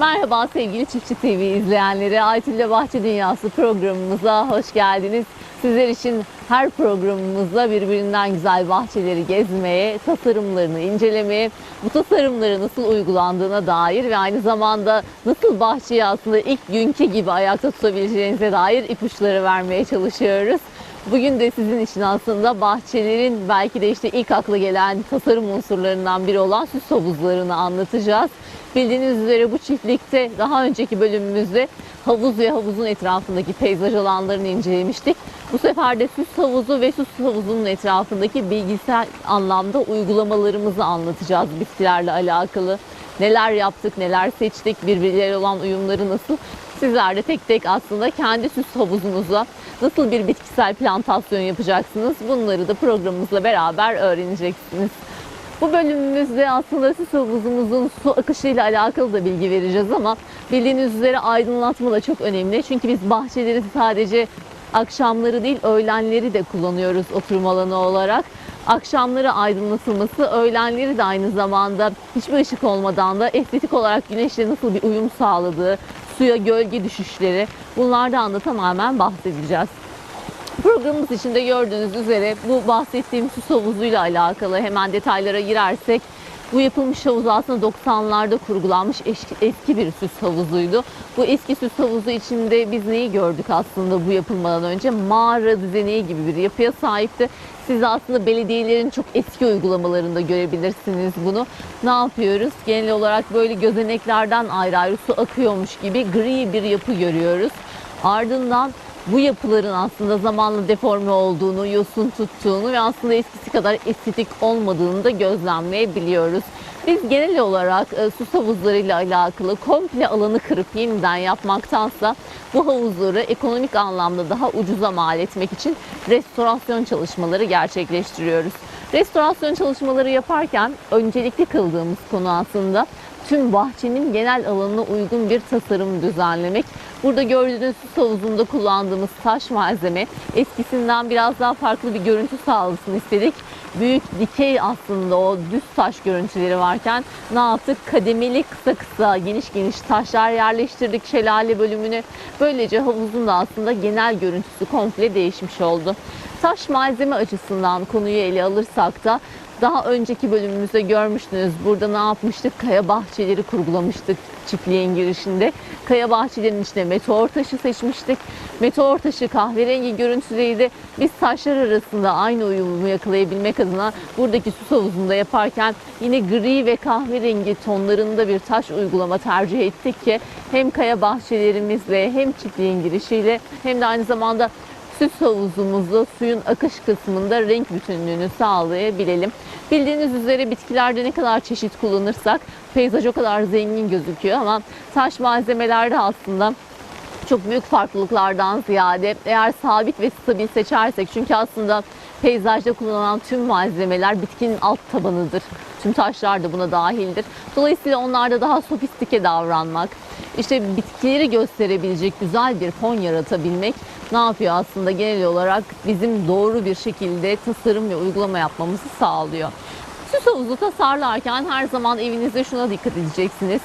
Merhaba sevgili Çiftçi TV izleyenleri. Aytül'le Bahçe Dünyası programımıza hoş geldiniz. Sizler için her programımızda birbirinden güzel bahçeleri gezmeye, tasarımlarını incelemeye, bu tasarımları nasıl uygulandığına dair ve aynı zamanda nasıl bahçeyi aslında ilk günkü gibi ayakta tutabileceğinize dair ipuçları vermeye çalışıyoruz. Bugün de sizin için aslında bahçelerin belki de işte ilk akla gelen tasarım unsurlarından biri olan süs havuzlarını anlatacağız. Bildiğiniz üzere bu çiftlikte daha önceki bölümümüzde havuz ve havuzun etrafındaki peyzaj alanlarını incelemiştik. Bu sefer de süs havuzu ve süs havuzunun etrafındaki bilgisayar anlamda uygulamalarımızı anlatacağız bitkilerle alakalı. Neler yaptık, neler seçtik, birbirleriyle olan uyumları nasıl? Sizler de tek tek aslında kendi süs havuzunuzla nasıl bir bitkisel plantasyon yapacaksınız? Bunları da programımızla beraber öğreneceksiniz. Bu bölümümüzde aslında süs havuzumuzun su akışıyla alakalı da bilgi vereceğiz ama bildiğiniz üzere aydınlatma da çok önemli. Çünkü biz bahçeleri sadece akşamları değil öğlenleri de kullanıyoruz oturum alanı olarak. Akşamları aydınlatılması, öğlenleri de aynı zamanda hiçbir ışık olmadan da estetik olarak güneşle nasıl bir uyum sağladığı, suya gölge düşüşleri bunlardan da tamamen bahsedeceğiz. Programımız içinde gördüğünüz üzere bu bahsettiğim süs havuzuyla alakalı hemen detaylara girersek bu yapılmış havuz aslında 90'larda kurgulanmış eski, eski bir süs havuzuydu. Bu eski süs havuzu içinde biz neyi gördük aslında bu yapılmadan önce? Mağara düzeneği gibi bir yapıya sahipti. Siz aslında belediyelerin çok eski uygulamalarında görebilirsiniz bunu. Ne yapıyoruz? Genel olarak böyle gözeneklerden ayrı ayrı su akıyormuş gibi gri bir yapı görüyoruz. Ardından bu yapıların aslında zamanla deforme olduğunu, yosun tuttuğunu ve aslında eskisi kadar estetik olmadığını da gözlemleyebiliyoruz. Biz genel olarak e, su havuzlarıyla alakalı komple alanı kırıp yeniden yapmaktansa bu havuzları ekonomik anlamda daha ucuza mal etmek için restorasyon çalışmaları gerçekleştiriyoruz. Restorasyon çalışmaları yaparken öncelikli kıldığımız konu aslında tüm bahçenin genel alanına uygun bir tasarım düzenlemek. Burada gördüğünüz süs havuzunda kullandığımız taş malzeme eskisinden biraz daha farklı bir görüntü sağlasın istedik. Büyük dikey aslında o düz taş görüntüleri varken ne yaptık? Kademeli kısa kısa geniş geniş taşlar yerleştirdik şelale bölümüne. Böylece havuzun da aslında genel görüntüsü komple değişmiş oldu. Taş malzeme açısından konuyu ele alırsak da daha önceki bölümümüzde görmüştünüz. Burada ne yapmıştık? Kaya bahçeleri kurgulamıştık çiftliğin girişinde. Kaya bahçelerinin içine meteor taşı seçmiştik. Meteor taşı kahverengi görüntülüydü. Biz taşlar arasında aynı uyumu yakalayabilmek adına buradaki süs havuzunda yaparken yine gri ve kahverengi tonlarında bir taş uygulama tercih ettik ki hem kaya bahçelerimizle hem çiftliğin girişiyle hem de aynı zamanda süs havuzumuzda suyun akış kısmında renk bütünlüğünü sağlayabilelim. Bildiğiniz üzere bitkilerde ne kadar çeşit kullanırsak peyzaj o kadar zengin gözüküyor ama taş malzemelerde aslında çok büyük farklılıklardan ziyade eğer sabit ve stabil seçersek çünkü aslında peyzajda kullanılan tüm malzemeler bitkinin alt tabanıdır. Tüm taşlar da buna dahildir. Dolayısıyla onlarda daha sofistike davranmak, işte bitkileri gösterebilecek güzel bir fon yaratabilmek ne yapıyor aslında genel olarak bizim doğru bir şekilde tasarım ve uygulama yapmamızı sağlıyor. Süs havuzu tasarlarken her zaman evinizde şuna dikkat edeceksiniz.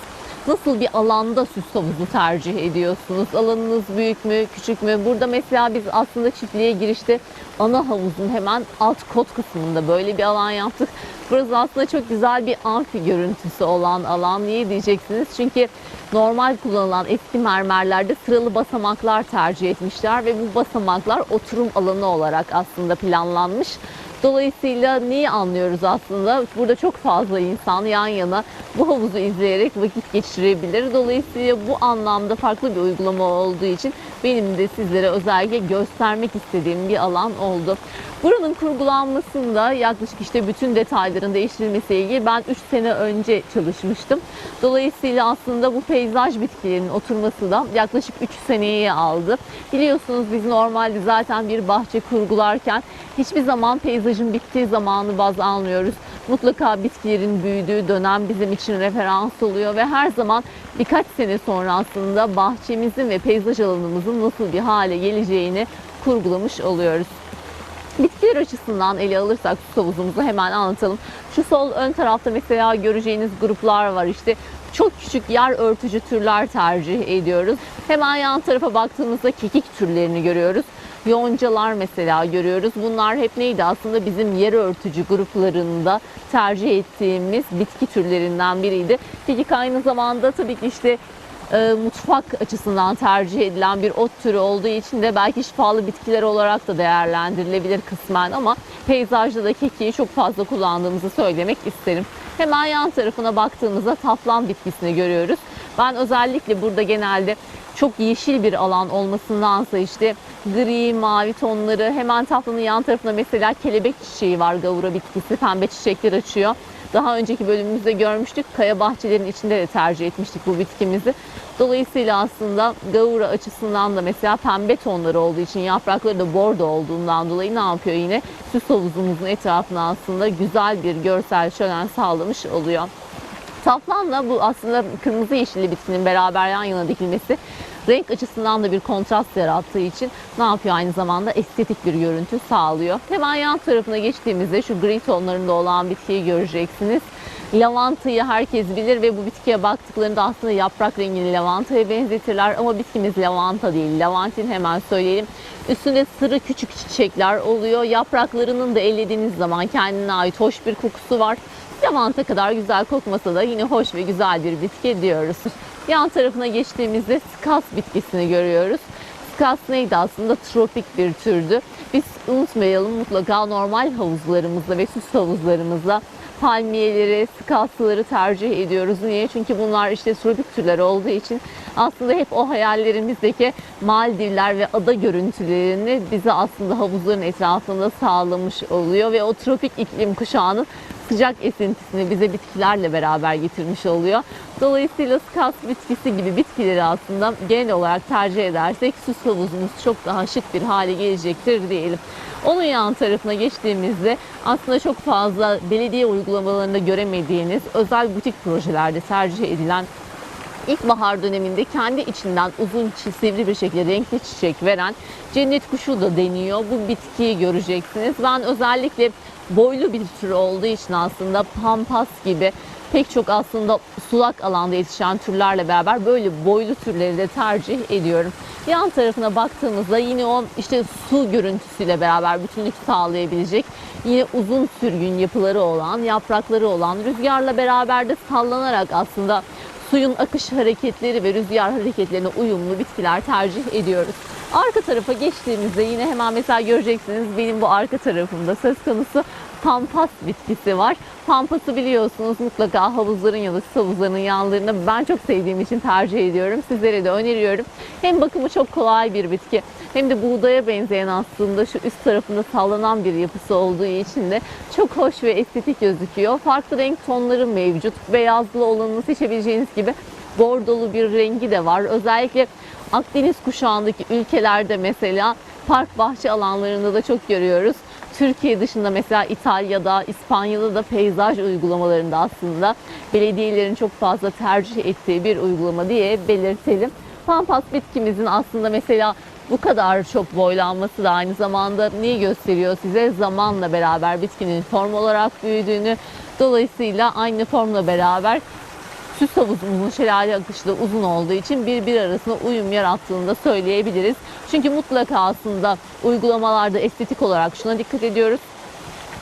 Nasıl bir alanda süs havuzu tercih ediyorsunuz? Alanınız büyük mü, küçük mü? Burada mesela biz aslında çiftliğe girişte ana havuzun hemen alt kot kısmında böyle bir alan yaptık. Burası aslında çok güzel bir amfi görüntüsü olan alan. Niye diyeceksiniz? Çünkü normal kullanılan eski mermerlerde sıralı basamaklar tercih etmişler ve bu basamaklar oturum alanı olarak aslında planlanmış. Dolayısıyla neyi anlıyoruz aslında? Burada çok fazla insan yan yana bu havuzu izleyerek vakit geçirebilir. Dolayısıyla bu anlamda farklı bir uygulama olduğu için benim de sizlere özellikle göstermek istediğim bir alan oldu. Buranın kurgulanmasında yaklaşık işte bütün detayların değiştirilmesiyle ilgili ben 3 sene önce çalışmıştım. Dolayısıyla aslında bu peyzaj bitkilerinin oturması da yaklaşık 3 seneyi aldı. Biliyorsunuz biz normalde zaten bir bahçe kurgularken hiçbir zaman peyzajın bittiği zamanı baz almıyoruz. Mutlaka bitkilerin büyüdüğü dönem bizim için referans oluyor ve her zaman birkaç sene sonra aslında bahçemizin ve peyzaj alanımızın nasıl bir hale geleceğini kurgulamış oluyoruz. Bitkiler açısından ele alırsak su havuzumuzu hemen anlatalım. Şu sol ön tarafta mesela göreceğiniz gruplar var işte çok küçük yer örtücü türler tercih ediyoruz. Hemen yan tarafa baktığımızda kekik türlerini görüyoruz. Yoncalar mesela görüyoruz. Bunlar hep neydi aslında bizim yer örtücü gruplarında tercih ettiğimiz bitki türlerinden biriydi. Kekik aynı zamanda tabii ki işte e, mutfak açısından tercih edilen bir ot türü olduğu için de belki şifalı bitkiler olarak da değerlendirilebilir kısmen ama peyzajda da kekiği çok fazla kullandığımızı söylemek isterim. Hemen yan tarafına baktığımızda taflan bitkisini görüyoruz. Ben özellikle burada genelde çok yeşil bir alan olmasındansa işte gri, mavi tonları hemen taflanın yan tarafında mesela kelebek çiçeği var gavura bitkisi pembe çiçekler açıyor. Daha önceki bölümümüzde görmüştük. Kaya bahçelerinin içinde de tercih etmiştik bu bitkimizi. Dolayısıyla aslında gavura açısından da mesela pembe tonları olduğu için yaprakları da bordo olduğundan dolayı ne yapıyor yine? Süs havuzumuzun etrafına aslında güzel bir görsel şölen sağlamış oluyor. Safranla bu aslında kırmızı yeşilli bitkinin beraber yan yana dikilmesi renk açısından da bir kontrast yarattığı için ne yapıyor aynı zamanda estetik bir görüntü sağlıyor. Hemen yan tarafına geçtiğimizde şu gri tonlarında olan bitkiyi göreceksiniz. Lavantayı herkes bilir ve bu bitkiye baktıklarında aslında yaprak rengini lavantaya benzetirler ama bitkimiz lavanta değil. Lavantin hemen söyleyelim. Üstünde sarı küçük çiçekler oluyor. Yapraklarının da ellediğiniz zaman kendine ait hoş bir kokusu var. Lavanta kadar güzel kokmasa da yine hoş ve güzel bir bitki diyoruz. Yan tarafına geçtiğimizde skas bitkisini görüyoruz. Skas neydi aslında? Tropik bir türdü. Biz unutmayalım mutlaka normal havuzlarımızda ve süs havuzlarımızda palmiyeleri, skasları tercih ediyoruz. Niye? Çünkü bunlar işte tropik türler olduğu için aslında hep o hayallerimizdeki Maldivler ve ada görüntülerini bize aslında havuzların etrafında sağlamış oluyor ve o tropik iklim kuşağının sıcak esintisini bize bitkilerle beraber getirmiş oluyor. Dolayısıyla skas bitkisi gibi bitkileri aslında genel olarak tercih edersek süs havuzumuz çok daha şık bir hale gelecektir diyelim. Onun yan tarafına geçtiğimizde aslında çok fazla belediye uygulamalarında göremediğiniz özel butik projelerde tercih edilen ilkbahar döneminde kendi içinden uzun sivri bir şekilde renkli çiçek veren cennet kuşu da deniyor. Bu bitkiyi göreceksiniz. Ben özellikle boylu bir tür olduğu için aslında pampas gibi pek çok aslında sulak alanda yetişen türlerle beraber böyle boylu türleri de tercih ediyorum. Yan tarafına baktığımızda yine o işte su görüntüsüyle beraber bütünlük sağlayabilecek yine uzun sürgün yapıları olan, yaprakları olan, rüzgarla beraber de sallanarak aslında suyun akış hareketleri ve rüzgar hareketlerine uyumlu bitkiler tercih ediyoruz. Arka tarafa geçtiğimizde yine hemen mesela göreceksiniz benim bu arka tarafımda söz konusu pampas bitkisi var. Pampası biliyorsunuz mutlaka havuzların ya da süs havuzlarının yanlarında ben çok sevdiğim için tercih ediyorum. Sizlere de öneriyorum. Hem bakımı çok kolay bir bitki hem de buğdaya benzeyen aslında şu üst tarafında sallanan bir yapısı olduğu için de çok hoş ve estetik gözüküyor. Farklı renk tonları mevcut. Beyazlı olanını seçebileceğiniz gibi bordolu bir rengi de var. Özellikle Akdeniz kuşağındaki ülkelerde mesela park bahçe alanlarında da çok görüyoruz. Türkiye dışında mesela İtalya'da, İspanya'da da peyzaj uygulamalarında aslında belediyelerin çok fazla tercih ettiği bir uygulama diye belirtelim. Pampas bitkimizin aslında mesela bu kadar çok boylanması da aynı zamanda neyi gösteriyor size? Zamanla beraber bitkinin form olarak büyüdüğünü, dolayısıyla aynı formla beraber süs havuzumuzun şelale akışı da uzun olduğu için birbiri arasında uyum yarattığını da söyleyebiliriz. Çünkü mutlaka aslında uygulamalarda estetik olarak şuna dikkat ediyoruz.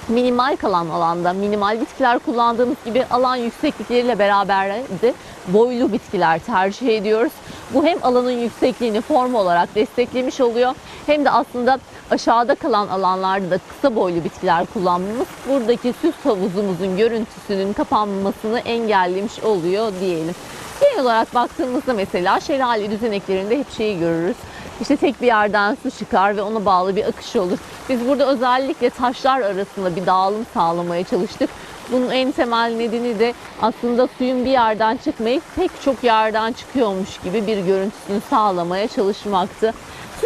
Minimal kalan alanda minimal bitkiler kullandığımız gibi alan yükseklikleriyle beraber de boylu bitkiler tercih ediyoruz. Bu hem alanın yüksekliğini form olarak desteklemiş oluyor hem de aslında aşağıda kalan alanlarda da kısa boylu bitkiler kullanmamız buradaki süs havuzumuzun görüntüsünün kapanmasını engellemiş oluyor diyelim. Genel olarak baktığımızda mesela şelale düzeneklerinde hep şeyi görürüz. İşte tek bir yerden su çıkar ve ona bağlı bir akış olur. Biz burada özellikle taşlar arasında bir dağılım sağlamaya çalıştık. Bunun en temel nedeni de aslında suyun bir yerden çıkmayıp pek çok yerden çıkıyormuş gibi bir görüntüsünü sağlamaya çalışmaktı.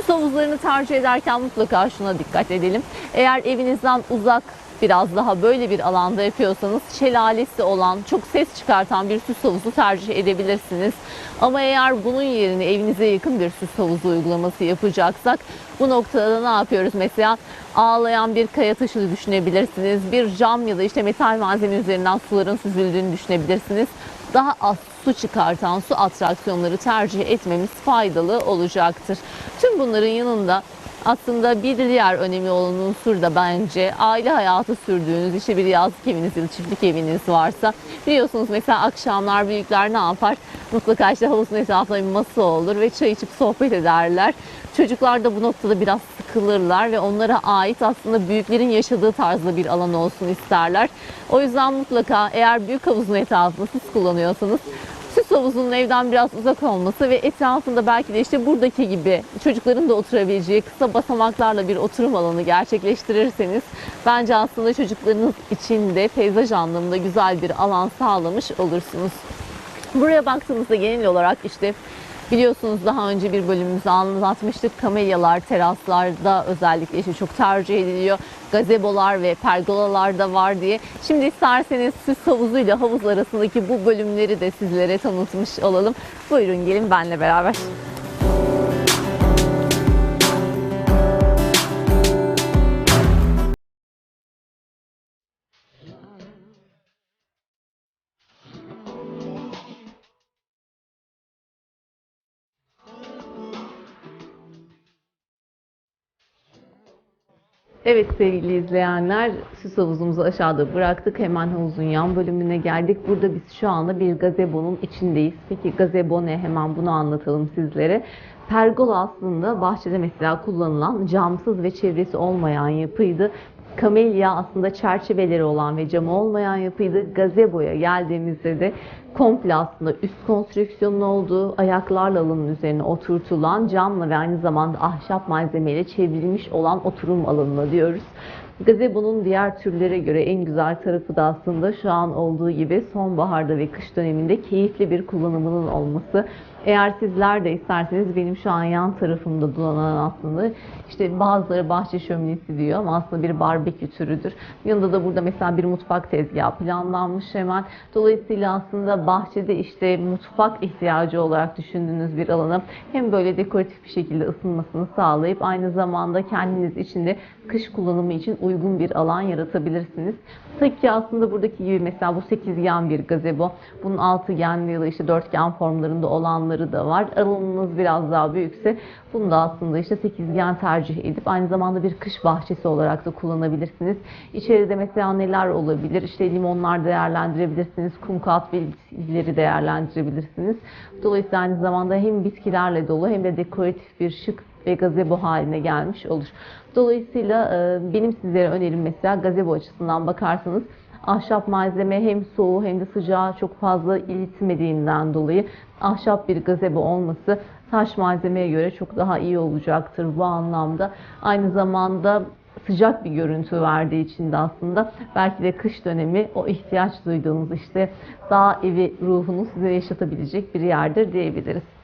Süs havuzlarını tercih ederken mutlaka şuna dikkat edelim. Eğer evinizden uzak biraz daha böyle bir alanda yapıyorsanız şelalesi olan, çok ses çıkartan bir süs havuzu tercih edebilirsiniz. Ama eğer bunun yerine evinize yakın bir süs havuzu uygulaması yapacaksak bu noktada ne yapıyoruz? Mesela ağlayan bir kaya taşı düşünebilirsiniz. Bir cam ya da işte metal malzeme üzerinden suların süzüldüğünü düşünebilirsiniz. Daha az su çıkartan su atraksiyonları tercih etmemiz faydalı olacaktır. Tüm bunların yanında aslında bir diğer önemli olan unsur da bence aile hayatı sürdüğünüz işte bir yazlık eviniz ya da çiftlik eviniz varsa biliyorsunuz mesela akşamlar büyükler ne yapar? Mutlaka işte havuzun etrafında bir masa olur ve çay içip sohbet ederler. Çocuklar da bu noktada biraz sıkılırlar ve onlara ait aslında büyüklerin yaşadığı tarzda bir alan olsun isterler. O yüzden mutlaka eğer büyük havuzun etrafını siz kullanıyorsanız süs havuzunun evden biraz uzak olması ve etrafında belki de işte buradaki gibi çocukların da oturabileceği kısa basamaklarla bir oturum alanı gerçekleştirirseniz bence aslında çocuklarınız için de peyzaj anlamında güzel bir alan sağlamış olursunuz. Buraya baktığımızda genel olarak işte biliyorsunuz daha önce bir bölümümüzde anlatmıştık. Kamelyalar teraslarda özellikle işte çok tercih ediliyor. Gazebolar ve pergolalar da var diye. Şimdi isterseniz süs havuzuyla havuz arasındaki bu bölümleri de sizlere tanıtmış olalım. Buyurun gelin benle beraber. Evet sevgili izleyenler, süs havuzumuzu aşağıda bıraktık. Hemen havuzun yan bölümüne geldik. Burada biz şu anda bir gazebonun içindeyiz. Peki gazebo ne? Hemen bunu anlatalım sizlere. Pergola aslında bahçede mesela kullanılan camsız ve çevresi olmayan yapıydı. Kamelya aslında çerçeveleri olan ve camı olmayan yapıydı. Gazeboya geldiğimizde de komple aslında üst konstrüksiyonun olduğu, ayaklarla alanın üzerine oturtulan camla ve aynı zamanda ahşap malzemeyle çevrilmiş olan oturum alanına diyoruz. Gazebo'nun diğer türlere göre en güzel tarafı da aslında şu an olduğu gibi sonbaharda ve kış döneminde keyifli bir kullanımının olması. Eğer sizler de isterseniz benim şu an yan tarafımda dolanan aslında işte bazıları bahçe şöminesi diyor ama aslında bir barbekü türüdür. Yanında da burada mesela bir mutfak tezgahı planlanmış hemen. Dolayısıyla aslında bahçede işte mutfak ihtiyacı olarak düşündüğünüz bir alanı hem böyle dekoratif bir şekilde ısınmasını sağlayıp aynı zamanda kendiniz için de kış kullanımı için uygun bir alan yaratabilirsiniz. Tabii ki aslında buradaki gibi mesela bu sekizgen bir gazebo. Bunun altıgenli ya da işte dörtgen formlarında olanları da var. Alanınız biraz daha büyükse bunu da aslında işte sekizgen tercih edip aynı zamanda bir kış bahçesi olarak da kullanabilirsiniz. İçeride mesela neler olabilir? İşte limonlar değerlendirebilirsiniz. Kum kat bitkileri değerlendirebilirsiniz. Dolayısıyla aynı zamanda hem bitkilerle dolu hem de dekoratif bir şık ve gazebo haline gelmiş olur. Dolayısıyla benim sizlere önerim mesela gazebo açısından bakarsanız ahşap malzeme hem soğuğu hem de sıcağı çok fazla iletmediğinden dolayı ahşap bir gazebo olması taş malzemeye göre çok daha iyi olacaktır bu anlamda. Aynı zamanda sıcak bir görüntü verdiği için de aslında belki de kış dönemi o ihtiyaç duyduğunuz işte dağ evi ruhunu size yaşatabilecek bir yerdir diyebiliriz.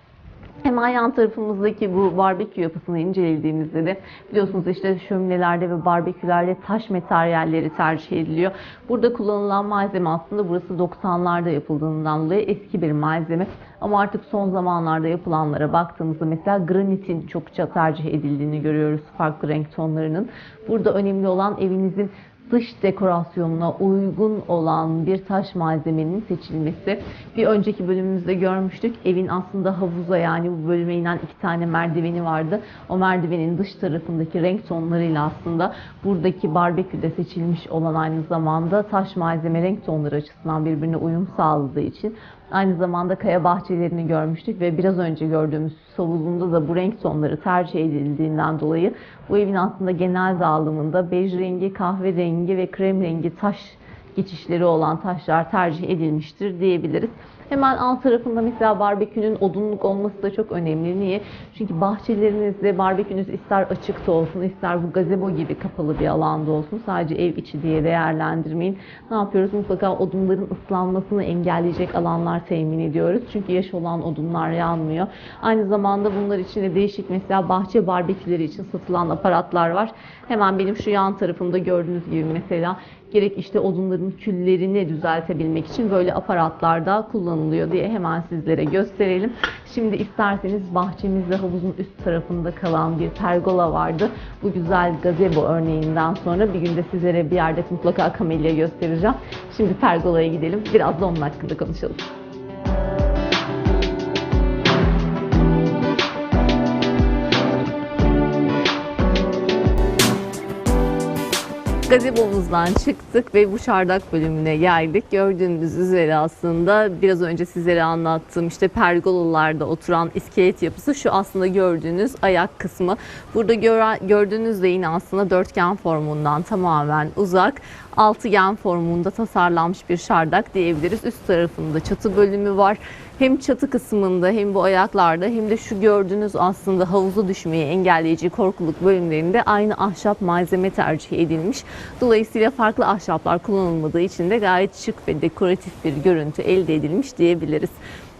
Hemen yan tarafımızdaki bu barbekü yapısını incelediğimizde de biliyorsunuz işte şöminelerde ve barbekülerde taş materyalleri tercih ediliyor. Burada kullanılan malzeme aslında burası 90'larda yapıldığından dolayı eski bir malzeme. Ama artık son zamanlarda yapılanlara baktığımızda mesela granitin çokça tercih edildiğini görüyoruz farklı renk tonlarının. Burada önemli olan evinizin dış dekorasyonuna uygun olan bir taş malzemenin seçilmesi. Bir önceki bölümümüzde görmüştük. Evin aslında havuza yani bu bölüme inen iki tane merdiveni vardı. O merdivenin dış tarafındaki renk tonlarıyla aslında buradaki barbeküde seçilmiş olan aynı zamanda taş malzeme renk tonları açısından birbirine uyum sağladığı için Aynı zamanda kaya bahçelerini görmüştük ve biraz önce gördüğümüz savununda da bu renk tonları tercih edildiğinden dolayı bu evin aslında genel dağılımında bej rengi, kahve rengi ve krem rengi taş geçişleri olan taşlar tercih edilmiştir diyebiliriz. Hemen alt tarafında mesela barbekünün odunluk olması da çok önemli. Niye? Çünkü bahçelerinizde barbekünüz ister açıkta olsun, ister bu gazebo gibi kapalı bir alanda olsun. Sadece ev içi diye değerlendirmeyin. Ne yapıyoruz? Mutlaka odunların ıslanmasını engelleyecek alanlar temin ediyoruz. Çünkü yaş olan odunlar yanmıyor. Aynı zamanda bunlar için de değişik mesela bahçe barbeküleri için satılan aparatlar var. Hemen benim şu yan tarafımda gördüğünüz gibi mesela gerek işte odunların küllerini düzeltebilmek için böyle aparatlarda kullanılıyor diye hemen sizlere gösterelim. Şimdi isterseniz bahçemizde havuzun üst tarafında kalan bir pergola vardı. Bu güzel gazebo örneğinden sonra bir günde sizlere bir yerde mutlaka kamelya göstereceğim. Şimdi pergolaya gidelim. Biraz da onun hakkında konuşalım. Gazebomuzdan çıktık ve bu çardak bölümüne geldik. Gördüğünüz üzere aslında biraz önce sizlere anlattığım işte pergolalarda oturan iskelet yapısı şu aslında gördüğünüz ayak kısmı. Burada gördüğünüz de yine aslında dörtgen formundan tamamen uzak altıgen formunda tasarlanmış bir çardak diyebiliriz. Üst tarafında çatı bölümü var. Hem çatı kısmında hem bu ayaklarda hem de şu gördüğünüz aslında havuza düşmeyi engelleyici korkuluk bölümlerinde aynı ahşap malzeme tercih edilmiş. Dolayısıyla farklı ahşaplar kullanılmadığı için de gayet şık ve dekoratif bir görüntü elde edilmiş diyebiliriz.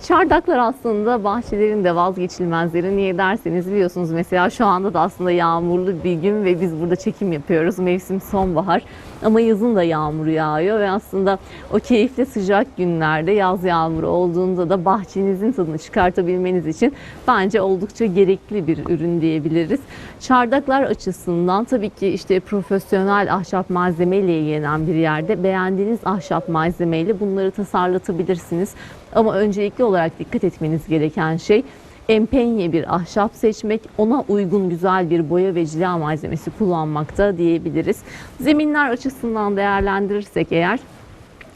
Çardaklar aslında bahçelerin de vazgeçilmezleri. Niye derseniz biliyorsunuz mesela şu anda da aslında yağmurlu bir gün ve biz burada çekim yapıyoruz. Mevsim sonbahar ama yazın da yağmur yağıyor ve aslında o keyifli sıcak günlerde yaz yağmuru olduğunda da bahçenizin tadını çıkartabilmeniz için bence oldukça gerekli bir ürün diyebiliriz. Çardaklar açısından tabii ki işte profesyonel ahşap malzemeyle ilgilenen bir yerde beğendiğiniz ahşap malzemeyle bunları tasarlatabilirsiniz. Ama öncelikli olarak dikkat etmeniz gereken şey empenye bir ahşap seçmek, ona uygun güzel bir boya ve cila malzemesi kullanmakta diyebiliriz. Zeminler açısından değerlendirirsek eğer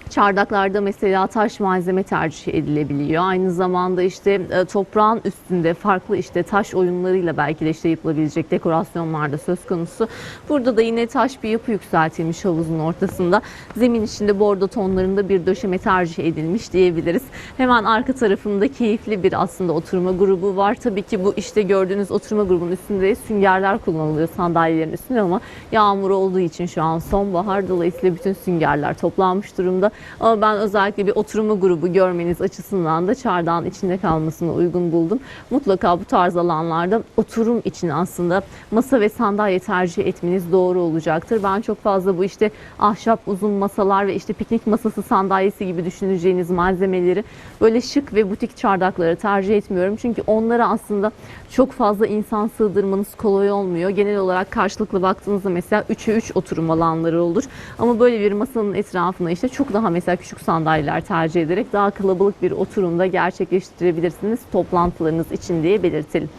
Çardaklarda mesela taş malzeme tercih edilebiliyor. Aynı zamanda işte e, toprağın üstünde farklı işte taş oyunlarıyla belki de işte yapılabilecek dekorasyonlar da söz konusu. Burada da yine taş bir yapı yükseltilmiş havuzun ortasında. Zemin içinde bordo tonlarında bir döşeme tercih edilmiş diyebiliriz. Hemen arka tarafında keyifli bir aslında oturma grubu var. Tabii ki bu işte gördüğünüz oturma grubunun üstünde süngerler kullanılıyor sandalyelerin üstünde ama yağmur olduğu için şu an sonbahar dolayısıyla bütün süngerler toplanmış durumda. Ama ben özellikle bir oturma grubu görmeniz açısından da çardağın içinde kalmasını uygun buldum. Mutlaka bu tarz alanlarda oturum için aslında masa ve sandalye tercih etmeniz doğru olacaktır. Ben çok fazla bu işte ahşap uzun masalar ve işte piknik masası sandalyesi gibi düşüneceğiniz malzemeleri böyle şık ve butik çardakları tercih etmiyorum. Çünkü onlara aslında çok fazla insan sığdırmanız kolay olmuyor. Genel olarak karşılıklı baktığınızda mesela 3'e 3 oturum alanları olur. Ama böyle bir masanın etrafına işte çok daha mesela küçük sandalyeler tercih ederek daha kalabalık bir oturumda gerçekleştirebilirsiniz toplantılarınız için diye belirtelim.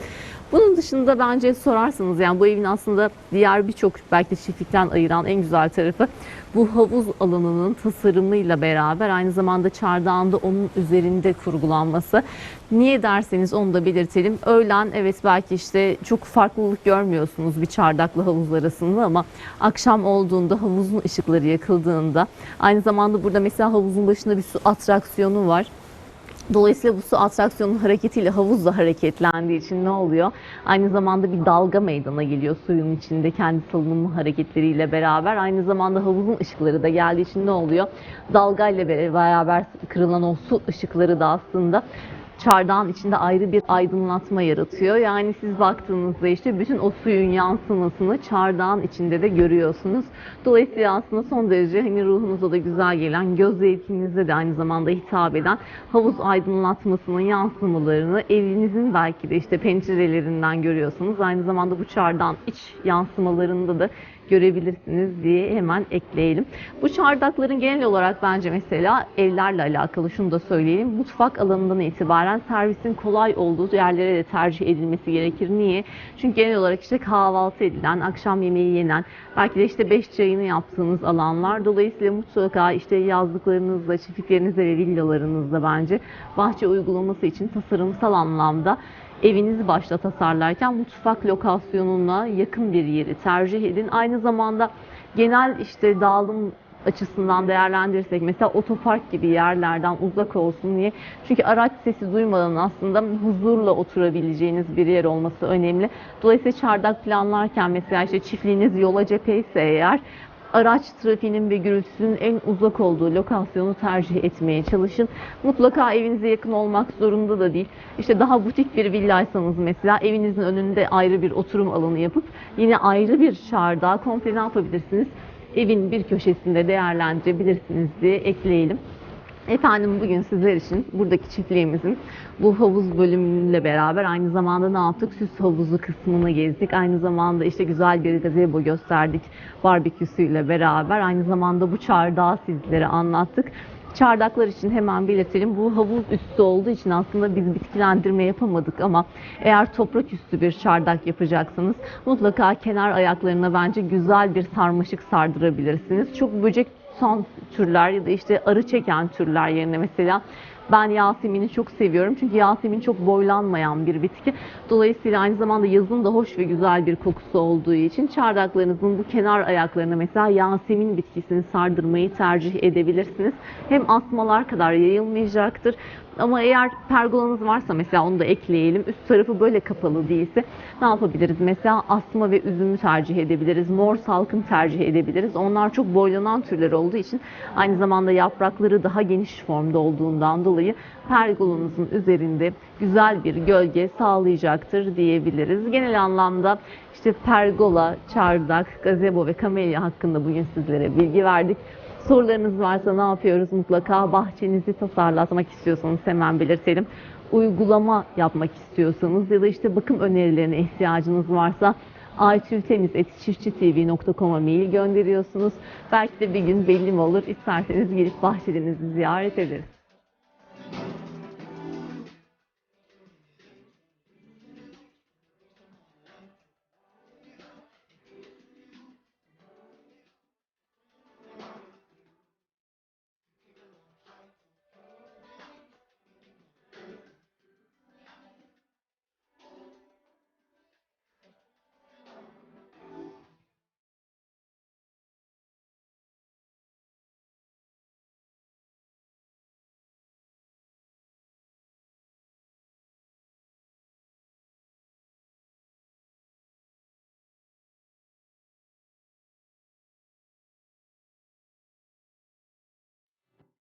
Bunun dışında bence sorarsanız yani bu evin aslında diğer birçok belki çiftlikten ayıran en güzel tarafı bu havuz alanının tasarımıyla beraber aynı zamanda çardağında onun üzerinde kurgulanması. Niye derseniz onu da belirtelim. Öğlen evet belki işte çok farklılık görmüyorsunuz bir çardakla havuz arasında ama akşam olduğunda havuzun ışıkları yakıldığında aynı zamanda burada mesela havuzun başında bir su atraksiyonu var. Dolayısıyla bu su atraksiyonun hareketiyle havuz da hareketlendiği için ne oluyor? Aynı zamanda bir dalga meydana geliyor suyun içinde kendi salınımı hareketleriyle beraber. Aynı zamanda havuzun ışıkları da geldiği için ne oluyor? Dalgayla beraber kırılan o su ışıkları da aslında çardağın içinde ayrı bir aydınlatma yaratıyor. Yani siz baktığınızda işte bütün o suyun yansımasını çardağın içinde de görüyorsunuz. Dolayısıyla aslında son derece hani ruhunuza da güzel gelen, göz zevkinize de aynı zamanda hitap eden havuz aydınlatmasının yansımalarını evinizin belki de işte pencerelerinden görüyorsunuz. Aynı zamanda bu çardağın iç yansımalarında da görebilirsiniz diye hemen ekleyelim. Bu çardakların genel olarak bence mesela evlerle alakalı şunu da söyleyelim. Mutfak alanından itibaren servisin kolay olduğu yerlere de tercih edilmesi gerekir. Niye? Çünkü genel olarak işte kahvaltı edilen, akşam yemeği yenen, belki de işte beş çayını yaptığınız alanlar. Dolayısıyla mutlaka işte yazlıklarınızda, çiftliklerinizde ve villalarınızda bence bahçe uygulaması için tasarımsal anlamda evinizi başta tasarlarken mutfak lokasyonuna yakın bir yeri tercih edin. Aynı zamanda genel işte dağılım açısından değerlendirirsek mesela otopark gibi yerlerden uzak olsun niye? Çünkü araç sesi duymadan aslında huzurla oturabileceğiniz bir yer olması önemli. Dolayısıyla çardak planlarken mesela işte çiftliğiniz yola cepheyse eğer araç trafiğinin ve gürültüsünün en uzak olduğu lokasyonu tercih etmeye çalışın. Mutlaka evinize yakın olmak zorunda da değil. İşte daha butik bir villaysanız mesela evinizin önünde ayrı bir oturum alanı yapıp yine ayrı bir çardağı komple ne yapabilirsiniz? Evin bir köşesinde değerlendirebilirsiniz diye ekleyelim. Efendim bugün sizler için buradaki çiftliğimizin bu havuz bölümüyle beraber aynı zamanda ne yaptık? Süs havuzu kısmını gezdik. Aynı zamanda işte güzel bir gazebo gösterdik barbeküsüyle beraber. Aynı zamanda bu çardağı sizlere anlattık. Çardaklar için hemen belirtelim. Bu havuz üstü olduğu için aslında biz bitkilendirme yapamadık ama eğer toprak üstü bir çardak yapacaksanız mutlaka kenar ayaklarına bence güzel bir sarmaşık sardırabilirsiniz. Çok böcek tutan türler ya da işte arı çeken türler yerine mesela ben Yasemin'i çok seviyorum çünkü Yasemin çok boylanmayan bir bitki. Dolayısıyla aynı zamanda yazın da hoş ve güzel bir kokusu olduğu için çardaklarınızın bu kenar ayaklarına mesela Yasemin bitkisini sardırmayı tercih edebilirsiniz. Hem asmalar kadar yayılmayacaktır. Ama eğer pergolanız varsa mesela onu da ekleyelim. Üst tarafı böyle kapalı değilse ne yapabiliriz? Mesela asma ve üzümü tercih edebiliriz. Mor salkım tercih edebiliriz. Onlar çok boylanan türler olduğu için aynı zamanda yaprakları daha geniş formda olduğundan dolayı pergolanızın üzerinde güzel bir gölge sağlayacaktır diyebiliriz. Genel anlamda işte pergola, çardak, gazebo ve kamelya hakkında bugün sizlere bilgi verdik. Sorularınız varsa ne yapıyoruz? Mutlaka bahçenizi tasarlatmak istiyorsanız hemen belirtelim. Uygulama yapmak istiyorsanız ya da işte bakım önerilerine ihtiyacınız varsa aytültemiz.çiftçitv.com'a mail gönderiyorsunuz. Belki de bir gün belli mi olur? İsterseniz gelip bahçelerinizi ziyaret ederiz.